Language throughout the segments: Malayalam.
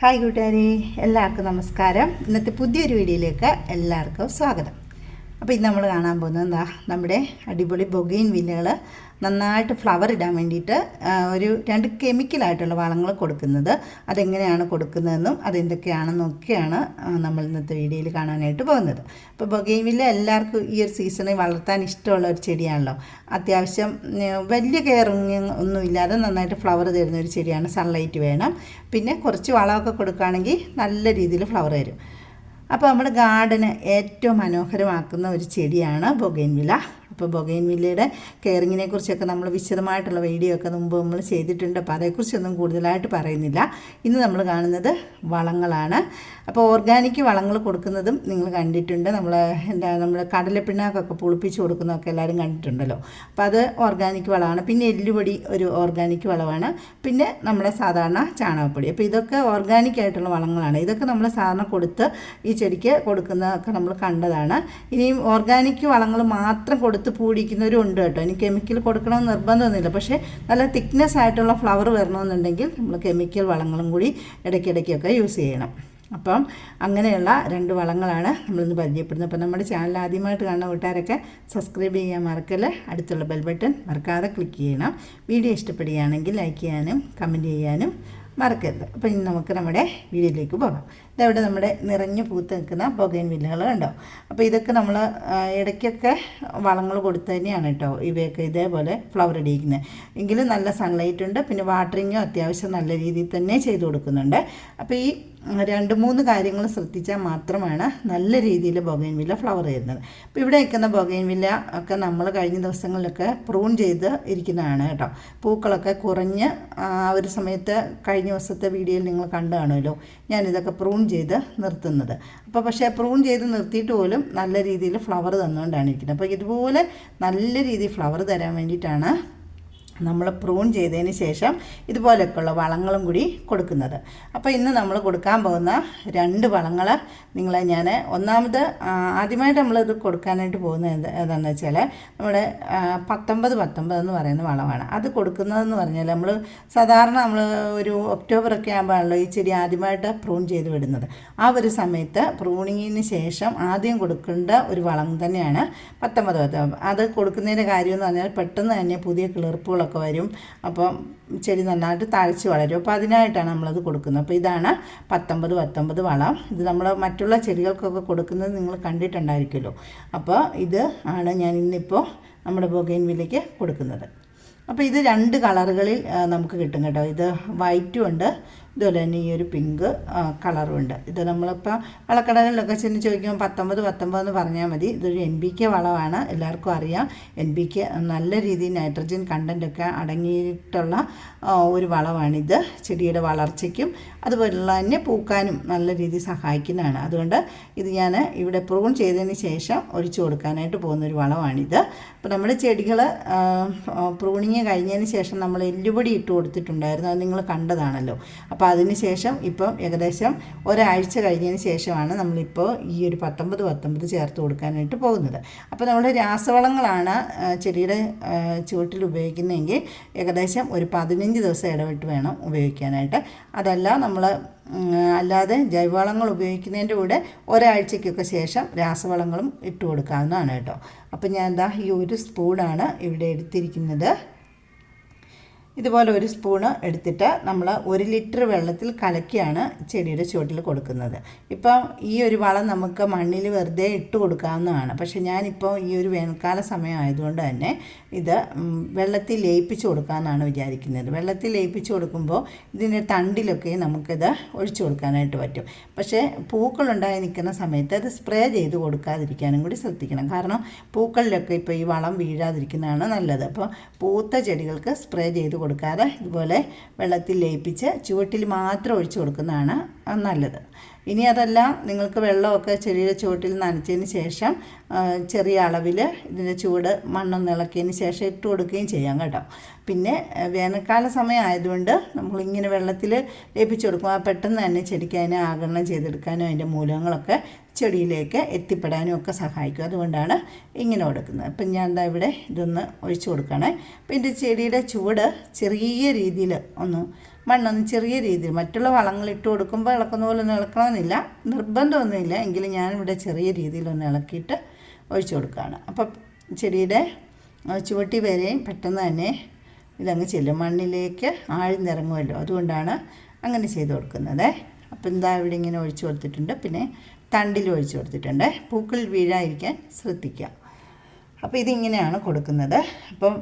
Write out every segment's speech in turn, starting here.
ഹായ് കൂട്ടുകാരി എല്ലാവർക്കും നമസ്കാരം. ഇന്നത്തെ പുതിയൊരു വീഡിയോയിലേക്ക് എല്ലാവർക്കും സ്വാഗതം. അപ്പോൾ ഇത് നമ്മൾ കാണാൻ പോകുന്നത് എന്താ നമ്മുടെ അടിപൊളി ബൊഗൈൻ വില്ലകൾ നന്നായിട്ട് ഫ്ലവർ ഇടാൻ വേണ്ടിയിട്ട് ഒരു രണ്ട് കെമിക്കലായിട്ടുള്ള വളങ്ങൾ കൊടുക്കുന്നത്. അതെങ്ങനെയാണ് കൊടുക്കുന്നതെന്നും അതെന്തൊക്കെയാണെന്നൊക്കെയാണ് നമ്മൾ ഇന്നത്തെ വീഡിയോയിൽ കാണാനായിട്ട് പോകുന്നത്. അപ്പോൾ ബൊഗൈൻ വില്ല എല്ലാവർക്കും ഈ ഒരു സീസണിൽ വളർത്താൻ ഇഷ്ടമുള്ള ഒരു ചെടിയാണല്ലോ. അത്യാവശ്യം വലിയ കെയറിങ് ഒന്നും ഇല്ലാതെ നന്നായിട്ട് ഫ്ലവർ തരുന്ന ഒരു ചെടിയാണ് സൺലൈറ്റ് വേണം. പിന്നെ കുറച്ച് വളമൊക്കെ കൊടുക്കുകയാണെങ്കിൽ നല്ല രീതിയിൽ ഫ്ലവർ തരും. അപ്പോൾ നമ്മുടെ ഗാർഡന് ഏറ്റവും മനോഹരമാക്കുന്ന ഒരു ചെടിയാണ് ബൊഗൈൻവില്ല ബൊഗൈൻ ബൊഗൈൻവില്ലയുടെ കെയറിങ്ങിനെ കുറിച്ചൊക്കെ നമ്മൾ വിശദമായിട്ടുള്ള വീഡിയോ ഒക്കെ മുമ്പ് നമ്മൾ ചെയ്തിട്ടുണ്ട്. അപ്പോൾ അതേക്കുറിച്ചൊന്നും കൂടുതലായിട്ട് പറയുന്നില്ല. ഇന്ന് നമ്മൾ കാണുന്നത് വളങ്ങളാണ്. അപ്പോൾ ഓർഗാനിക് വളങ്ങൾ കൊടുക്കുന്നതും നിങ്ങൾ കണ്ടിട്ടുണ്ട്. നമ്മൾ എന്താ നമ്മൾ കടലപ്പിണ്ണാക്കൊക്കെ പുളിപ്പിച്ച് കൊടുക്കുന്നതൊക്കെ എല്ലാവരും കണ്ടിട്ടുണ്ടല്ലോ. അപ്പോൾ അത് ഓർഗാനിക് വളമാണ്. പിന്നെ എല്ലുപൊടി ഒരു ഓർഗാനിക് വളമാണ്. പിന്നെ നമ്മുടെ സാധാരണ ചാണകപ്പൊടി. അപ്പോൾ ഇതൊക്കെ ഓർഗാനിക് ആയിട്ടുള്ള വളങ്ങളാണ്. ഇതൊക്കെ നമ്മൾ സാധാരണ കൊടുത്ത് ഈ ചെടിക്ക് കൊടുക്കുന്നതൊക്കെ നമ്മൾ കണ്ടതാണ്. ഇനിയും ഓർഗാനിക് വളങ്ങൾ മാത്രം കൊടുത്ത് പൂടിക്കുന്നവരും ഉണ്ട് കേട്ടോ. ഇനി കെമിക്കൽ കൊടുക്കണമെന്ന് നിർബന്ധമൊന്നുമില്ല. പക്ഷേ നല്ല തിക്നെസ് ആയിട്ടുള്ള ഫ്ലവർ വരണമെന്നുണ്ടെങ്കിൽ നമ്മൾ കെമിക്കൽ വളങ്ങളും കൂടി ഇടയ്ക്കിടയ്ക്കൊക്കെ യൂസ് ചെയ്യണം. അപ്പം അങ്ങനെയുള്ള രണ്ട് വളങ്ങളാണ് നമ്മളിന്ന് പരിചയപ്പെടുന്നത്. അപ്പം നമ്മുടെ ചാനൽ ആദ്യമായിട്ട് കാണുന്ന കൂട്ടുകാരൊക്കെ സബ്സ്ക്രൈബ് ചെയ്യാൻ മറക്കൽ അടുത്തുള്ള ബെൽ ബട്ടൺ മറക്കാതെ ക്ലിക്ക് ചെയ്യണം. വീഡിയോ ഇഷ്ടപ്പെടുകയാണെങ്കിൽ ലൈക്ക് ചെയ്യാനും കമന്റ് ചെയ്യാനും മറക്കരുത്. അപ്പോൾ ഇനി നമുക്ക് നമ്മുടെ വീഡിയോയിലേക്ക് പോകാം. ഇതവിടെ നമ്മുടെ നിറഞ്ഞു പൂത്ത് നിൽക്കുന്ന പുകയൻ വില്ലകൾ കണ്ടോ? അപ്പോൾ ഇതൊക്കെ നമ്മൾ ഇടയ്ക്കൊക്കെ വളങ്ങൾ കൊടുത്തു തന്നെയാണ് കേട്ടോ ഇവയൊക്കെ ഇതേപോലെ ഫ്ലവർ ഇടിയിക്കുന്നത് എങ്കിലും നല്ല സൺലൈറ്റ് ഉണ്ട്. പിന്നെ വാട്ടറിങ്ങും അത്യാവശ്യം നല്ല രീതിയിൽ തന്നെ ചെയ്തു കൊടുക്കുന്നുണ്ട്. അപ്പോൾ ഈ രണ്ട് മൂന്ന് കാര്യങ്ങൾ ശ്രദ്ധിച്ചാൽ മാത്രമാണ് നല്ല രീതിയിൽ ബൊഗൈൻവില്ല ഫ്ലവർ ചെയ്യുന്നത്. അപ്പോൾ ഇവിടെ നിൽക്കുന്ന ബൊഗൈൻവില്ല ഒക്കെ നമ്മൾ കഴിഞ്ഞ ദിവസങ്ങളിലൊക്കെ പ്രൂൺ ചെയ്ത് ഇരിക്കുന്നതാണ് കേട്ടോ. പൂക്കളൊക്കെ കുറഞ്ഞ് ആ ഒരു സമയത്ത് കഴിഞ്ഞ ദിവസത്തെ വീഡിയോയിൽ നിങ്ങൾ കണ്ടു കാണുമല്ലോ. ഞാനിതൊക്കെ പ്രൂൺ ചെയ്ത് നിർത്തുന്നത്. അപ്പോൾ പക്ഷേ പ്രൂൺ ചെയ്ത് നിർത്തിയിട്ട് പോലും നല്ല രീതിയിൽ ഫ്ലവർ തന്നുകൊണ്ടാണ് ഇരിക്കുന്നത്. അപ്പോൾ ഇതുപോലെ നല്ല രീതിയിൽ ഫ്ലവർ തരാൻ വേണ്ടിയിട്ടാണ് നമ്മൾ പ്രൂൺ ചെയ്തതിന് ശേഷം ഇതുപോലെയൊക്കെയുള്ള വളങ്ങളും കൂടി കൊടുക്കുന്നത്. അപ്പോൾ ഇന്ന് നമ്മൾ കൊടുക്കാൻ പോകുന്ന രണ്ട് വളങ്ങൾ നിങ്ങളെ ഞാൻ ഒന്നാമത് ആദ്യമായിട്ട് നമ്മളിത് കൊടുക്കാനായിട്ട് പോകുന്നത് ഏതാണെന്ന് വെച്ചാൽ നമ്മുടെ പത്തൊമ്പത് പത്തൊമ്പത് എന്ന് പറയുന്ന വളമാണ്. അത് കൊടുക്കുന്നതെന്ന് പറഞ്ഞാൽ നമ്മൾ സാധാരണ നമ്മൾ ഒരു ഒക്ടോബറൊക്കെ ആകുമ്പോഴാണല്ലോ ഈ ചെടി ആദ്യമായിട്ട് പ്രൂൺ ചെയ്ത് വിടുന്നത്. ആ ഒരു സമയത്ത് പ്രൂണിങ്ങിന് ശേഷം ആദ്യം കൊടുക്കേണ്ട ഒരു വളം തന്നെയാണ് പത്തൊമ്പത് പത്തൊമ്പത്. അത് കൊടുക്കുന്നതിന്റെ കാര്യമെന്ന് പറഞ്ഞാൽ പെട്ടെന്ന് തന്നെ പുതിയ കിളിർപ്പുകളൊക്കെ വരും. അപ്പം ചെടി നന്നായിട്ട് താഴ്ച വളരും. അപ്പോൾ അതിനായിട്ടാണ് നമ്മളത് കൊടുക്കുന്നത്. അപ്പോൾ ഇതാണ് പത്തൊമ്പത് പത്തൊമ്പത് വളം. ഇത് നമ്മൾ മറ്റുള്ള ചെടികൾക്കൊക്കെ കൊടുക്കുന്നത് നിങ്ങൾ കണ്ടിട്ടുണ്ടായിരിക്കുമല്ലോ. അപ്പോൾ ഇത് ആണ് ഞാൻ ഇന്നിപ്പോൾ നമ്മുടെ ബൊഗൈൻവിലേക്ക് കൊടുക്കുന്നത്. അപ്പോൾ ഇത് രണ്ട് കളറുകളിൽ നമുക്ക് കിട്ടും കേട്ടോ. ഇത് വൈറ്റും ഉണ്ട് ഇതുപോലെ തന്നെ ഈ ഒരു പിങ്ക് കളറും ഉണ്ട്. ഇത് നമ്മളിപ്പോൾ വളക്കടകളിലൊക്കെ ചെന്ന് ചോദിക്കുമ്പോൾ പത്തൊമ്പത് പത്തൊമ്പത് എന്ന് പറഞ്ഞാൽ മതി. ഇതൊരു എൻ ബി കെ വളമാണ്. എല്ലാവർക്കും അറിയാം. എൻ ബി കെ നല്ല രീതിയിൽ നൈട്രജൻ കണ്ടന്റൊക്കെ അടങ്ങിയിട്ടുള്ള ഒരു വളമാണിത്. ചെടിയുടെ വളർച്ചയ്ക്കും അതുപോലുള്ള തന്നെ പൂക്കാനും നല്ല രീതിയിൽ സഹായിക്കുന്നതാണ്. അതുകൊണ്ട് ഇത് ഞാൻ ഇവിടെ പ്രൂൺ ചെയ്തതിന് ശേഷം ഒഴിച്ചു കൊടുക്കാനായിട്ട് പോകുന്ന ഒരു വളമാണിത്. അപ്പോൾ നമ്മുടെ ചെടികൾ പ്രൂണിങ് കഴിഞ്ഞതിന് ശേഷം നമ്മൾ എല്ലുപൊടി ഇട്ട് കൊടുത്തിട്ടുണ്ടായിരുന്നു. അത് നിങ്ങൾ കണ്ടതാണല്ലോ. അപ്പോൾ അതിന് ശേഷം ഇപ്പം ഏകദേശം ഒരാഴ്ച കഴിഞ്ഞതിന് ശേഷമാണ് നമ്മളിപ്പോൾ ഈ ഒരു പത്തൊമ്പത് പത്തൊമ്പത് ചേർത്ത് കൊടുക്കാനായിട്ട് പോകുന്നത്. അപ്പോൾ നമ്മൾ രാസവളങ്ങളാണ് ചെടിയുടെ ചുവട്ടിൽ ഉപയോഗിക്കുന്നതെങ്കിൽ ഏകദേശം ഒരു പതിനഞ്ച് ദിവസം ഇടവിട്ട് വേണം ഉപയോഗിക്കാനായിട്ട്. അതല്ല നമ്മൾ അല്ലാതെ ജൈവവളങ്ങൾ ഉപയോഗിക്കുന്നതിന്റെ കൂടെ ഒരാഴ്ചയ്ക്കൊക്കെ ശേഷം രാസവളങ്ങളും ഇട്ട് കൊടുക്കാവുന്നതാണ് കേട്ടോ. അപ്പോൾ ഞാൻ എന്താ ഈ ഒരു സ്പൂണാണ് ഇവിടെ എടുത്തിരിക്കുന്നത്. ഇതുപോലെ ഒരു സ്പൂണ് എടുത്തിട്ട് നമ്മൾ ഒരു ലിറ്റർ വെള്ളത്തിൽ കലക്കിയാണ് ചെടിയുടെ ചുവട്ടിൽ കൊടുക്കുന്നത്. ഇപ്പം ഈ ഒരു വളം നമുക്ക് മണ്ണിൽ വെറുതെ ഇട്ട് കൊടുക്കാവുന്നതാണ്. പക്ഷേ ഞാനിപ്പോൾ ഈ ഒരു വേനൽക്കാല സമയം ആയതുകൊണ്ട് തന്നെ ഇത് വെള്ളത്തിൽ ലയിപ്പിച്ച് കൊടുക്കാമെന്നാണ് വിചാരിക്കുന്നത്. വെള്ളത്തിൽ ലയിപ്പിച്ച് കൊടുക്കുമ്പോൾ ഇതിന്റെ തണ്ടിലൊക്കെ നമുക്കിത് ഒഴിച്ചു കൊടുക്കാനായിട്ട് പറ്റും. പക്ഷേ പൂക്കളുണ്ടായി നിൽക്കുന്ന സമയത്ത് അത് സ്പ്രേ ചെയ്ത് കൊടുക്കാതിരിക്കാനും കൂടി ശ്രദ്ധിക്കണം. കാരണം പൂക്കളിലൊക്കെ ഇപ്പോൾ ഈ വളം വീഴാതിരിക്കുന്നതാണ് നല്ലത്. അപ്പോൾ പൂത്ത ചെടികൾക്ക് സ്പ്രേ ചെയ്ത് കൊടുക്കാതെ ഇതുപോലെ വെള്ളത്തിൽ ലയിപ്പിച്ച് ചുവട്ടിൽ മാത്രം ഒഴിച്ചു കൊടുക്കുന്നതാണ് നല്ലത്. ഇനി അതല്ല നിങ്ങൾക്ക് വെള്ളമൊക്കെ ചെറിയ ചുവട്ടിൽ നനച്ചതിന് ശേഷം ചെറിയ അളവിൽ ഇതിന്റെ ചൂട് മണ്ണൊന്ന് ഇളക്കിയതിന് ശേഷം ഇട്ട് കൊടുക്കുകയും ചെയ്യാം കേട്ടോ. പിന്നെ വേനൽക്കാല സമയം ആയതുകൊണ്ട് നമ്മളിങ്ങനെ വെള്ളത്തിൽ ലയിപ്പിച്ച് കൊടുക്കും ആ പെട്ടെന്ന് തന്നെ ചെടിക്ക് അതിനെ ആകരണം ചെയ്തെടുക്കാനും അതിന്റെ മൂലങ്ങളൊക്കെ ചെടിയിലേക്ക് എത്തിപ്പെടാനും ഒക്കെ സഹായിക്കും. അതുകൊണ്ടാണ് ഇങ്ങനെ കൊടുക്കുന്നത്. അപ്പം ഞാൻ എന്താ ഇവിടെ ഇതൊന്ന് ഒഴിച്ചു കൊടുക്കണേ അപ്പം എന്റെ ചെടിയുടെ ചൂട് ചെറിയ രീതിയിൽ ഒന്ന് മണ്ണൊന്ന് ചെറിയ രീതിയിൽ മറ്റുള്ള വളങ്ങൾ ഇട്ട് കൊടുക്കുമ്പോൾ ഇളക്കുന്ന പോലെ ഒന്നും ഇളക്കണമെന്നില്ല. നിർബന്ധമൊന്നുമില്ല. എങ്കിലും ഞാനിവിടെ ചെറിയ രീതിയിലൊന്ന് ഇളക്കിയിട്ട് ഒഴിച്ചു കൊടുക്കുകയാണ്. അപ്പം ചെടിയുടെ ചുവട്ടി വരെയും പെട്ടെന്ന് തന്നെ ഇതങ്ങ് ചെല്ലും. മണ്ണിലേക്ക് ആഴ്ന്നിറങ്ങുമല്ലോ. അതുകൊണ്ടാണ് അങ്ങനെ ചെയ്ത് കൊടുക്കുന്നത്. അപ്പം എന്താ ഇവിടെ ഇങ്ങനെ ഒഴിച്ചു കൊടുത്തിട്ടുണ്ട്. പിന്നെ തണ്ടിൽ ഒഴിച്ചു കൊടുത്തിട്ടുണ്ട്. പൂക്കൾ വീഴാതിരിക്കാൻ ശ്രദ്ധിക്കുക. അപ്പോൾ ഇതിങ്ങനെയാണ് കൊടുക്കുന്നത്. അപ്പം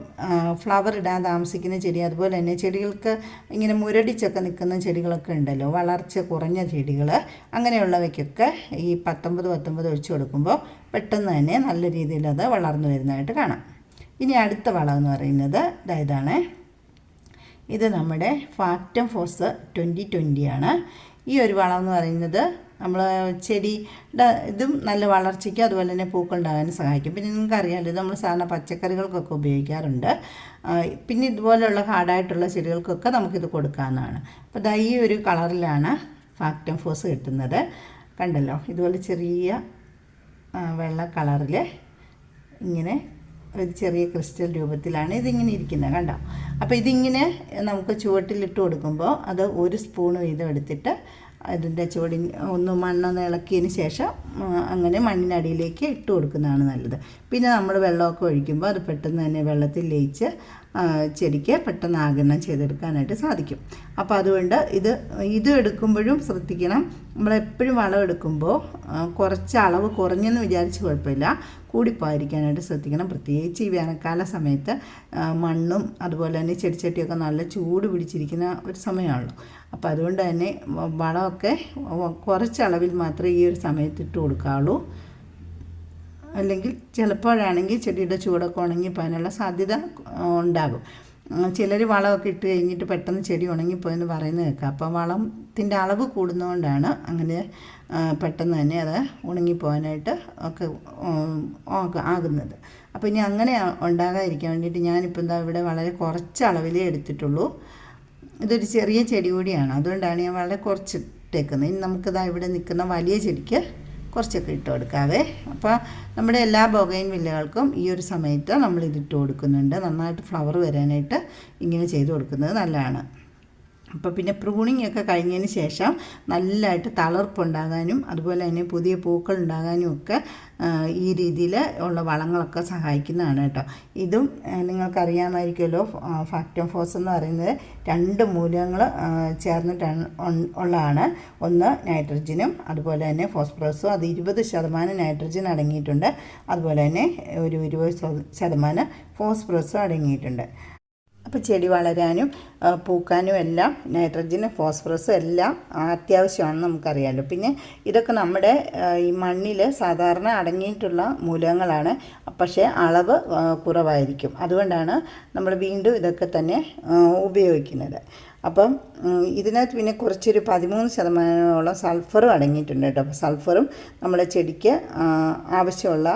ഫ്ലവർ ഇടാൻ താമസിക്കുന്ന ചെടി അതുപോലെ തന്നെ ചെടികൾക്ക് ഇങ്ങനെ മുരടിച്ചൊക്കെ നിൽക്കുന്ന ചെടികളൊക്കെ ഉണ്ടല്ലോ വളർച്ച കുറഞ്ഞ ചെടികൾ അങ്ങനെയുള്ളവയ്ക്കൊക്കെ ഈ പത്തൊമ്പത് പത്തൊമ്പത് ഒഴിച്ചു കൊടുക്കുമ്പോൾ പെട്ടെന്ന് തന്നെ നല്ല രീതിയിൽ അത് വളർന്നു വരുന്നതായിട്ട് കാണാം. ഇനി അടുത്ത വളം എന്ന് പറയുന്നത് ഇതാണ് ഇത് നമ്മുടെ ഫാക്ടം ഫോസ് ട്വന്റി ട്വന്റിയാണ് ഈ ഒരു വളം എന്ന് പറയുന്നത് നമ്മൾ ചെടിയുടെ ഇതും നല്ല വളർച്ചയ്ക്കും അതുപോലെ തന്നെ പൂക്കൾ ഉണ്ടാകാനും സഹായിക്കും. പിന്നെ നിങ്ങൾക്കറിയാമല്ലോ ഇത് നമ്മൾ സാധാരണ പച്ചക്കറികൾക്കൊക്കെ ഉപയോഗിക്കാറുണ്ട്. പിന്നെ ഇതുപോലെയുള്ള ഹാർഡായിട്ടുള്ള ചെടികൾക്കൊക്കെ നമുക്കിത് കൊടുക്കാവുന്നതാണ്. അപ്പോൾ ഇതാ ഈ ഒരു കളറിലാണ് ഫാക്ടം ഫോസ് കിട്ടുന്നത്. കണ്ടല്ലോ ഇതുപോലെ ചെറിയ വെള്ള കളറിൽ ഇങ്ങനെ ഒരു ചെറിയ ക്രിസ്റ്റൽ രൂപത്തിലാണ് ഇതിങ്ങനെ ഇരിക്കുന്നത്. കണ്ടോ? അപ്പോൾ ഇതിങ്ങനെ നമുക്ക് ചുവട്ടിലിട്ട് കൊടുക്കുമ്പോൾ അത് ഒരു സ്പൂൺ വീതം എടുത്തിട്ട് അതിന്റെ ചുവടി ഒന്ന് മണ്ണൊന്ന് ഇളക്കിയതിന് ശേഷം അങ്ങനെ മണ്ണിനടിയിലേക്ക് ഇട്ട് കൊടുക്കുന്നതാണ് നല്ലത്. പിന്നെ നമ്മൾ വെള്ളമൊക്കെ ഒഴിക്കുമ്പോൾ അത് പെട്ടെന്ന് തന്നെ വെള്ളത്തിൽ ലയിച്ച് ചെടിക്ക് പെട്ടെന്ന് ആഗിരണം ചെയ്തെടുക്കാനായിട്ട് സാധിക്കും. അപ്പോൾ അതുകൊണ്ട് ഇത് ഇത് എടുക്കുമ്പോഴും ശ്രദ്ധിക്കണം. നമ്മളെപ്പോഴും വളം എടുക്കുമ്പോൾ കുറച്ച് അളവ് കുറഞ്ഞെന്ന് വിചാരിച്ച് കുഴപ്പമില്ല. കൂടിപ്പോയിരിക്കാനായിട്ട് ശ്രദ്ധിക്കണം. പ്രത്യേകിച്ച് ഈ വേനൽക്കാല സമയത്ത് മണ്ണും അതുപോലെ തന്നെ ചെടിച്ചട്ടിയൊക്കെ നല്ല ചൂട് പിടിച്ചിരിക്കുന്ന ഒരു സമയമാണല്ലോ. അപ്പോൾ അതുകൊണ്ട് തന്നെ വളമൊക്കെ കുറച്ച് അളവിൽ മാത്രമേ ഈ ഒരു സമയത്ത് ഇട്ട് കൊടുക്കാവുള്ളൂ. അല്ലെങ്കിൽ ചിലപ്പോഴാണെങ്കിൽ ചെടിയുടെ ചൂടൊക്കെ ഉണങ്ങിപ്പോകാനുള്ള സാധ്യത ഉണ്ടാകും. ചിലർ വളമൊക്കെ ഇട്ട് കഴിഞ്ഞിട്ട് പെട്ടെന്ന് ചെടി ഉണങ്ങിപ്പോയെന്ന് പറയുന്നത് കേൾക്കാം. അപ്പോൾ വളത്തിന്റെ അളവ് കൂടുന്നതുകൊണ്ടാണ് അങ്ങനെ പെട്ടെന്ന് തന്നെ അത് ഉണങ്ങിപ്പോകാനായിട്ട് ഒക്കെ ആകുന്നത്. അപ്പോൾ ഇനി അങ്ങനെ ഉണ്ടാകാതിരിക്കാൻ വേണ്ടിയിട്ട് ഞാനിപ്പോൾ എന്താ ഇവിടെ വളരെ കുറച്ച് അളവിലേ എടുത്തിട്ടുള്ളൂ. ഇതൊരു ചെറിയ ചെടി കൂടിയാണ്. അതുകൊണ്ടാണ് ഞാൻ വളരെ കുറച്ച് ഇട്ടേക്കുന്നത്. ഇനി നമുക്കിതാ ഇവിടെ നിൽക്കുന്ന വലിയ ചെടിക്ക് കുറച്ചൊക്കെ ഇട്ട് കൊടുക്കാവേ. അപ്പോൾ നമ്മുടെ എല്ലാ ബൊഗൈൻ വില്ലകൾക്കും ഈ ഒരു സമയത്ത് നമ്മൾ ഇതിട്ട് കൊടുക്കുന്നുണ്ട്. നന്നായിട്ട് ഫ്ലവർ വരാനായിട്ട് ഇങ്ങനെ ചെയ്ത് കൊടുക്കുന്നത് നല്ലതാണ്. അപ്പോൾ പിന്നെ പ്രൂണിംഗ് ഒക്കെ കഴിഞ്ഞതിന് ശേഷം നല്ലതായിട്ട് തളർപ്പുണ്ടാകാനും അതുപോലെ തന്നെ പുതിയ പൂക്കൾ ഉണ്ടാകാനും ഒക്കെ ഈ രീതിയിൽ ഉള്ള വളങ്ങളൊക്കെ സഹായിക്കുന്നതാണ് കേട്ടോ. ഇതും നിങ്ങൾക്കറിയാമായിരിക്കുമല്ലോ ഫാക്ടോഫോസ് എന്ന് പറയുന്നത് രണ്ട് മൂലകങ്ങൾ ചേർന്നിട്ടാണ് ഉള്ളതാണ്. ഒന്ന് നൈട്രജനും അതുപോലെ തന്നെ ഫോസ്ഫറസും. അത് ഇരുപത് ശതമാനം നൈട്രജൻ അടങ്ങിയിട്ടുണ്ട്. അതുപോലെ തന്നെ ഒരു ഇരുപത് ശത- ശതമാനം ഫോസ്ഫറസും അടങ്ങിയിട്ടുണ്ട്. അപ്പോൾ ചെടി വളരാനും പൂക്കാനും എല്ലാം നൈട്രജനും ഫോസ്ഫറസും എല്ലാം അത്യാവശ്യമാണെന്ന് നമുക്കറിയാമല്ലോ പിന്നെ ഇതൊക്കെ നമ്മുടെ ഈ മണ്ണിൽ സാധാരണ അടങ്ങിയിട്ടുള്ള മൂലകങ്ങളാണ്. പക്ഷേ അളവ് കുറവായിരിക്കും. അതുകൊണ്ടാണ് നമ്മൾ വീണ്ടും ഇതൊക്കെ തന്നെ ഉപയോഗിക്കുന്നത്. അപ്പം ഇതിനകത്ത് പിന്നെ കുറച്ചൊരു പതിമൂന്ന് ശതമാനമോളം സൾഫറും അടങ്ങിയിട്ടുണ്ട് കേട്ടോ. അപ്പോൾ സൾഫറും നമ്മുടെ ചെടിക്ക് ആവശ്യമുള്ള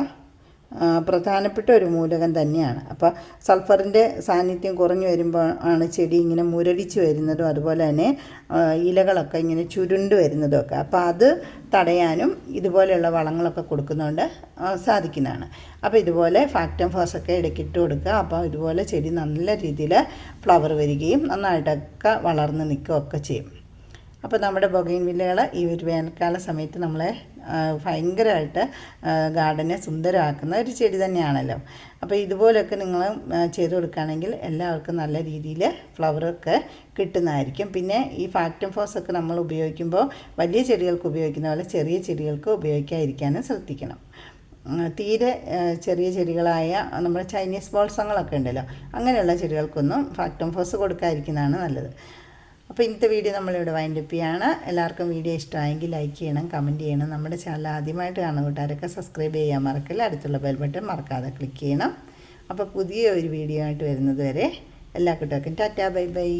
പ്രധാനപ്പെട്ട ഒരു മൂലകം തന്നെയാണ്. അപ്പോൾ സൾഫറിന്റെ സാന്നിധ്യം കുറഞ്ഞു വരുമ്പോൾ ആണ് ചെടി ഇങ്ങനെ മുരടിച്ച് വരുന്നതും അതുപോലെ തന്നെ ഇലകളൊക്കെ ഇങ്ങനെ ചുരുണ്ട് വരുന്നതും ഒക്കെ അപ്പോൾ അത് തടയാനും ഇതുപോലെയുള്ള വളങ്ങളൊക്കെ കൊടുക്കുന്നതുകൊണ്ട് സാധിക്കുന്നതാണ്. അപ്പോൾ ഇതുപോലെ ഫാക്ടം ഫോസൊക്കെ ഇടയ്ക്കിട്ട് കൊടുക്കുക. അപ്പോൾ ഇതുപോലെ ചെടി നല്ല രീതിയിൽ ഫ്ലവർ വരികയും നന്നായിട്ടൊക്കെ വളർന്ന് നിൽക്കുകയൊക്കെ ചെയ്യും. അപ്പോൾ നമ്മുടെ ബൊഗൈൻ വില്ലകൾ ഈ ഒരു വേനൽക്കാല സമയത്ത് നമ്മളെ ഭയങ്കരമായിട്ട് ഗാർഡനെ സുന്ദരമാക്കുന്ന ഒരു ചെടി തന്നെയാണല്ലോ. അപ്പോൾ ഇതുപോലെയൊക്കെ നിങ്ങൾ ചെയ്ത് കൊടുക്കുകയാണെങ്കിൽ എല്ലാവർക്കും നല്ല രീതിയിൽ ഫ്ലവറൊക്കെ കിട്ടുന്നതായിരിക്കും. പിന്നെ ഈ ഫാക്ടം ഫോസ് ഒക്കെ നമ്മൾ ഉപയോഗിക്കുമ്പോൾ വലിയ ചെടികൾക്ക് ഉപയോഗിക്കുന്ന പോലെ ചെറിയ ചെടികൾക്ക് ഉപയോഗിക്കാതിരിക്കാനും ശ്രദ്ധിക്കണം. തീരെ ചെറിയ ചെടികളായ നമ്മുടെ ചൈനീസ് ബോൾസങ്ങളൊക്കെ ഉണ്ടല്ലോ അങ്ങനെയുള്ള ചെടികൾക്കൊന്നും ഫാക്ടം ഫോസ് കൊടുക്കാതിരിക്കുന്നതാണ് നല്ലത്. അപ്പോൾ ഇന്നത്തെ വീഡിയോ നമ്മളിവിടെ വൈൻഡപ്പ് ചെയ്യാണ്. എല്ലാവർക്കും വീഡിയോ ഇഷ്ടമായെങ്കിൽ ലൈക്ക് ചെയ്യണം കമന്റ് ചെയ്യണം. നമ്മുടെ ചാനൽ ആദ്യമായിട്ട് കാണുന്ന കൂട്ടുകാരൊക്കെ സബ്സ്ക്രൈബ് ചെയ്യാൻ മറക്കില്ല? അടുത്തുള്ള ബെൽ ബട്ടൺ മറക്കാതെ ക്ലിക്ക് ചെയ്യണം. അപ്പോൾ പുതിയ ഒരു വീഡിയോ ആയിട്ട് വരുന്നത് വരെ എല്ലാ കുട്ടികൾക്കും ടാറ്റാ ബൈ ബൈ.